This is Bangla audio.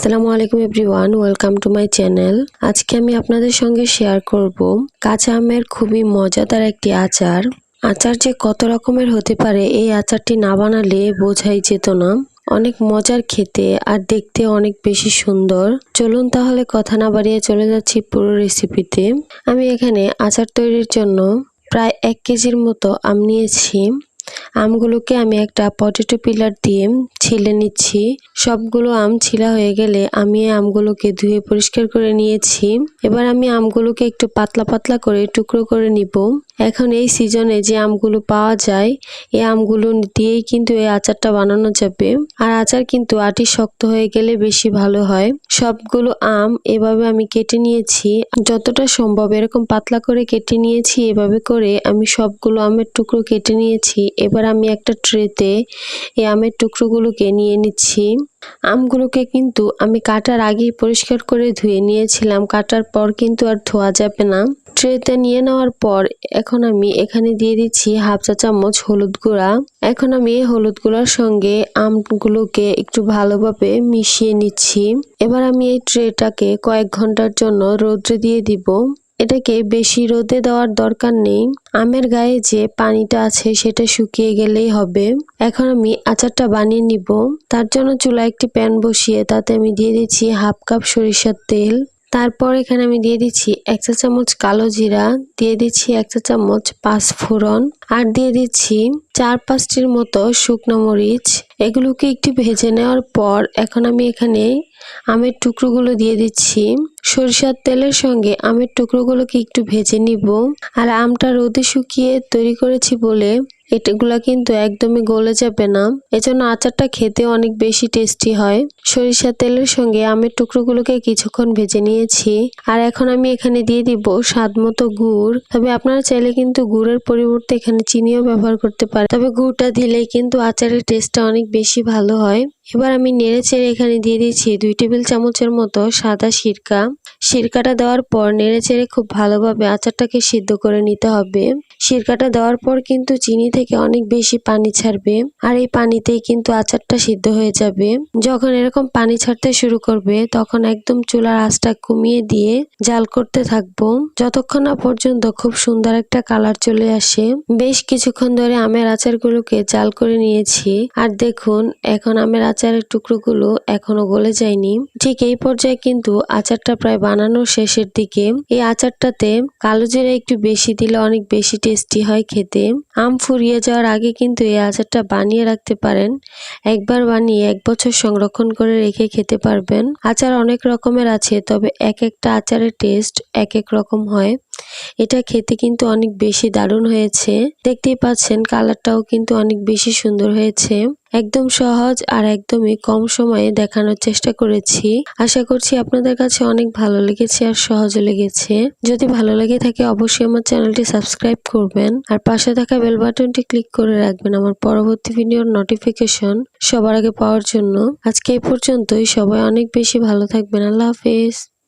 আসসালামু আলাইকুম everyone, welcome to my channel. আজকে আমি আপনাদের সঙ্গে শেয়ার করব কাঁচা আমের খুবই মজাদার একটি আচার। আচার যে কত রকমের হতে পারে, এই আচারটি না বানালে বোঝাই যেত না। অনেক মজার খেতে আর দেখতে অনেক বেশি সুন্দর। চলুন তাহলে কথা না বাড়িয়ে চলে যাচ্ছি পুরো রেসিপিতে। আমি এখানে আচার তৈরির জন্য প্রায় এক কেজির মতো আম নিয়েছি। আমগুলোকে আমি একটা পটেটো পিলার দিয়ে ছিলে নিচ্ছি। সবগুলো আম ছিলা হয়ে গেলে আমি আমগুলোকে ধুয়ে পরিষ্কার করে নিয়েছি। এবার আমি আমগুলোকে একটু পাতলা পাতলা করে টুকরো করে নিব। এখন এই সিজনে যে আমগুলো পাওয়া যায়, এই আমগুলো দিয়েই কিন্তু এই আচারটা বানানো যাবে। আর আচার কিন্তু আটি শক্ত হয়ে গেলে বেশি ভালো হয়। সবগুলো আম এভাবে আমি কেটে নিয়েছি। যতটা সম্ভব এরকম পাতলা করে কেটে নিয়েছি, এভাবে করে আমি সবগুলো আমের টুকরো কেটে নিয়েছি। এবার আমি একটা ট্রেতে এই আমের টুকরোগুলোকে নিয়ে নিচ্ছি। আমগুলোকে কিন্তু আমি কাটার আগেই পরিষ্কার করে ধুয়ে নিয়েছিলাম। কাটার পর কিন্তু আর ধোয়া যাবে না। ট্রেতে নিয়ে নেওয়ার পর এখন আমি এখানে দিয়ে দিচ্ছি হাফ চা চামচ হলুদ গুঁড়া। এখন আমি হলুদ গুঁড়ার সঙ্গে আমগুলোকে একটু ভালোভাবে মিশিয়ে নিচ্ছি। এবার আমি এই ট্রেটাকে কয়েক ঘণ্টার জন্য রোদ্রে দিয়ে দিব। এটাকে বেশি রোদে দেওয়ার দরকার নেই। আমের গায়ে যে পানিটা আছে সেটা শুকিয়ে গেলেই হবে। এখন আমি আচারটা বানিয়ে নিব। তার জন্য চুলা একটি প্যান বসিয়ে তাতে আমি দিয়ে দিচ্ছি হাফ কাপ সরিষার তেল। তারপর এখানে আমি দিয়ে দিচ্ছি এক চা চামচ কালো জিরা, দিয়ে দিচ্ছি এক চা চামচ পাঁচ ফোড়ন, আর দিয়ে দিচ্ছি চার পাঁচটির মতো শুকনো মরিচ। এগুলোকে একটু ভেজে নেওয়ার পর এখন আমি এখানে আমের টুকরোগুলো দিয়ে দিচ্ছি। সরিষার তেলের সঙ্গে আমের টুকরোগুলোকে একটু ভেজে নিব। আর আমটা রোদে শুকিয়ে তৈরি করেছি বলে এটাগুলা কিন্তু একদমই গলে যাবে না। এজন্য আচারটা খেতে অনেক বেশি টেস্টি হয়। সরিষা তেলের সঙ্গে আমের টুকরোগুলোকে কিছুক্ষণ ভেজে নিয়েছি। আর এখন আমি এখানে দিয়ে দিব স্বাদ মতো গুড়। তবে আপনারা চাইলে কিন্তু গুড়ের পরিবর্তে এখানে চিনিও ব্যবহার করতে পারেন। তবে গুড়টা দিলেই কিন্তু আচারের টেস্টটা অনেক বেশি ভালো হয়। এবার আমি নেড়ে চেড়ে এখানে দিয়ে দিয়েছি দুই টেবিল চামচের মতো সাদা সিরকা। সিরকাটা দেওয়ার পর নেড়ে চেড়ে খুব ভালোভাবে আচারটাকে সিদ্ধ করে নিতে হবে। সিরকাটা দেওয়ার পর কিন্তু চিনি থেকে অনেক বেশি পানি ছাড়বে আর এই পানিতেই কিন্তু আচারটা সিদ্ধ হয়ে যাবে। যখন এরকম পানি ছাড়তে শুরু করবে তখন একদম চুলার আঁচটা কমিয়ে দিয়ে জাল করতে থাকব। যতক্ষণ না পর্যন্ত খুব সুন্দর একটা কালার চলে আসে। বেশ কিছুক্ষণ ধরে আমের আচারগুলোকে জাল করে নিয়েছি। আর দেখুন, এখন আমের আচারের টুকরোগুলো এখনও গলে যায়নি। ঠিক এই পর্যায়ে কিন্তু আচারটা প্রায় বানানোর শেষের দিকে। এই আচারটাতে কালো জিরা একটু বেশি দিলে অনেক বেশি টেস্টি হয় খেতে। আম ফুরিয়ে যাওয়ার আগে কিন্তু এই আচারটা বানিয়ে রাখতে পারেন। একবার বানিয়ে এক বছর সংরক্ষণ করে রেখে খেতে পারবেন। আচার অনেক রকমের আছে, তবে এক একটা আচারের টেস্ট এক এক রকম হয়। এটা খেতে কিন্তু অনেক বেশি দারুণ হয়েছে। দেখতেই পাচ্ছেন কালারটাও কিন্তু অনেক বেশি সুন্দর হয়েছে। একদম সহজ আর একদমই কম সময়ে দেখানোর চেষ্টা করেছি। আশা করছি আপনাদের কাছে অনেক ভালো লেগেছে আর সহজ লেগেছে। যদি ভালো লেগে থাকে অবশ্যই আমার চ্যানেলটি সাবস্ক্রাইব করবেন। আর পাশে থাকা বেল বাটনটি ক্লিক করে রাখবেন আমার পরবর্তী ভিডিওর নোটিফিকেশন সবার আগে পাওয়ার জন্য। আজকে এই পর্যন্তই। সবাই অনেক বেশি ভালো থাকবেন। আল্লাহ হাফেজ।